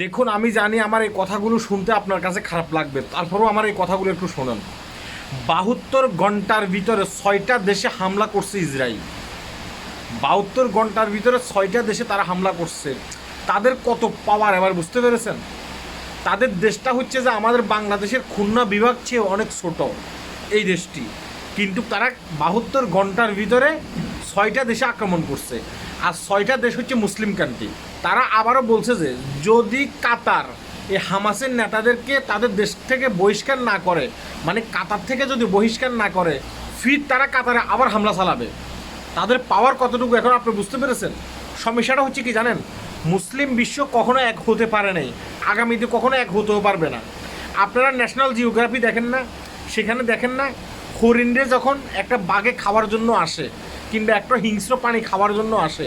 দেখুন, আমি জানি আমার এই কথাগুলো শুনতে আপনার কাছে খারাপ লাগবে। তারপরেও আমার এই কথাগুলো একটু শোনেন। বাহাত্তর ঘণ্টার ভিতরে ছয়টা দেশে হামলা করছে ইসরায়েল। বাহাত্তর ঘণ্টার ভিতরে ছয়টা দেশে তারা হামলা করছে। তাদের কত পাওয়ার এবার বুঝতে পেরেছেন? তাদের দেশটা হচ্ছে যে আমাদের বাংলাদেশের খুলনা বিভাগ চেয়ে অনেক ছোট এই দেশটি। কিন্তু তারা বাহাত্তর ঘণ্টার ভিতরে ছয়টা দেশে আক্রমণ করছে। আর ছয়টা দেশ হচ্ছে মুসলিম কান্ট্রি তারা আবারও বলছে যে যদি কাতার এই হামাসের নেতাদেরকে তাদের দেশ থেকে বহিষ্কার না করে মানে কাতার থেকে যদি বহিষ্কার না করে, ফির তারা কাতারে আবার হামলা চালাবে। তাদের পাওয়ার কতটুকু এখন আপনি বুঝতে পেরেছেন? সমস্যাটা হচ্ছে কি জানেন? মুসলিম বিশ্ব কখনো এক হতে পারে নাই। আগামীতে কখনো এক হতেও পারবে না। আপনারা ন্যাশনাল জিওগ্রাফি দেখেন না? সেখানে দেখেন না? হরিণরে যখন একটা বাঘে খাওয়ার জন্য আসে, কিংবা একটা হিংস্র প্রাণী খাওয়ার জন্য আসে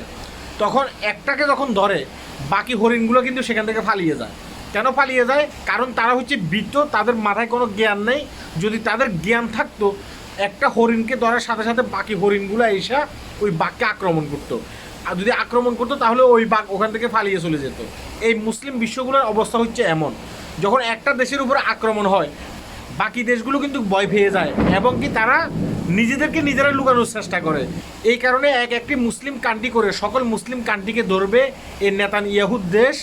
তখন একটাকে যখন ধরে, বাকি হরিণগুলো কিন্তু সেখান থেকে ফালিয়ে যায়। কেন পালিয়ে যায়? কারণ তারা হচ্ছে বৃত্ত তাদের মাথায় কোনো জ্ঞান নেই। যদি তাদের জ্ঞান থাকতো, একটা হরিণকে ধরার সাথে সাথে বাকি হরিণগুলো এসে ওই বাঘকে আক্রমণ করতো। আর যদি আক্রমণ করতো, তাহলে ওই বাঘ ওখান থেকে পালিয়ে চলে যেত। এই মুসলিম বিশ্বগুলোর অবস্থা হচ্ছে এমন। যখন একটা দেশের উপর আক্রমণ হয়, বাকি দেশগুলো কিন্তু ভয় পেয়ে যায়। এবং কি তারা নিজেদেরকে নিজেরা লুকানোর চেষ্টা করে। এই কারণে এক একটি মুসলিম কান্ট্রি করে সকল মুসলিম কান্ট্রিকে ধরবে এর নেতান ইয়াহুদ দেশ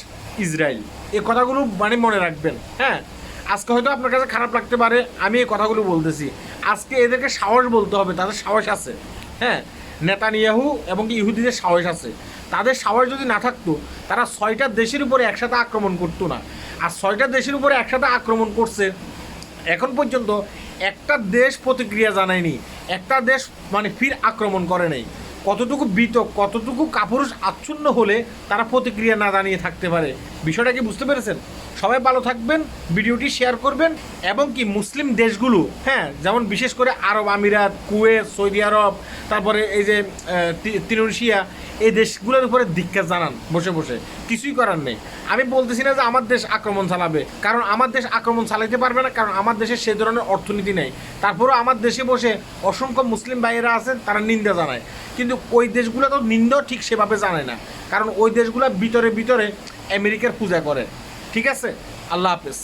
ইসরায়েল। এই কথাগুলো মানে মনে রাখবেন হ্যাঁ? আজকে হয়তো আপনার কাছে খারাপ লাগতে পারে, আমি এই কথাগুলো বলতেছি। আজকে এদেরকে সাহস বলতে হবে, তাদের সাহস আছে হ্যাঁ? নেতানিয়াহু এবং ইহুদিদের সাহস আছে। তাদের সাহস যদি না থাকতো, তারা ছয়টা দেশের উপরে একসাথে আক্রমণ করতো না। আর ছয়টা দেশের উপরে একসাথে আক্রমণ করছে, এখন পর্যন্ত একটা দেশ প্রতিক্রিয়া জানায়নি একটা দেশ মানে ফির আক্রমণ করে নাই। কতটুকু বিত কতটুকু কাপুরুষ আচ্ছন্ন হলে তারা প্রতিক্রিয়া না জানিয়ে থাকতে পারে? বিষয়টা কি বুঝতে পেরেছেন? সবাই ভালো থাকবেন, ভিডিওটি শেয়ার করবেন, এবং কি মুসলিম দেশগুলো হ্যাঁ যেমন বিশেষ করে আরব আমিরাত, কুয়েত, সৌদি আরব, তারপরে এই যে তিনুশিয়া এই দেশগুলোর উপরে দীক্ষা জানান। বসে বসে। কিছুই করার নেই। আমি বলতেছি না যে আমার দেশ আক্রমণ চালাবে, কারণ আমার দেশ আক্রমণ চালাইতে পারবে না, কারণ আমার দেশে সে ধরনের অর্থনীতি নেই। তারপরেও আমার দেশে বসে অসংখ্য মুসলিম ভাইয়েরা আছেন তারা নিন্দা জানায়। কিন্তু ওই দেশগুলো তো নিন্দাও ঠিক সেভাবে জানায় না, কারণ ওই দেশগুলো ভিতরে ভিতরে আমেরিকার পূজা করে। ঠিক আছে? আল্লাহ হাফেজ।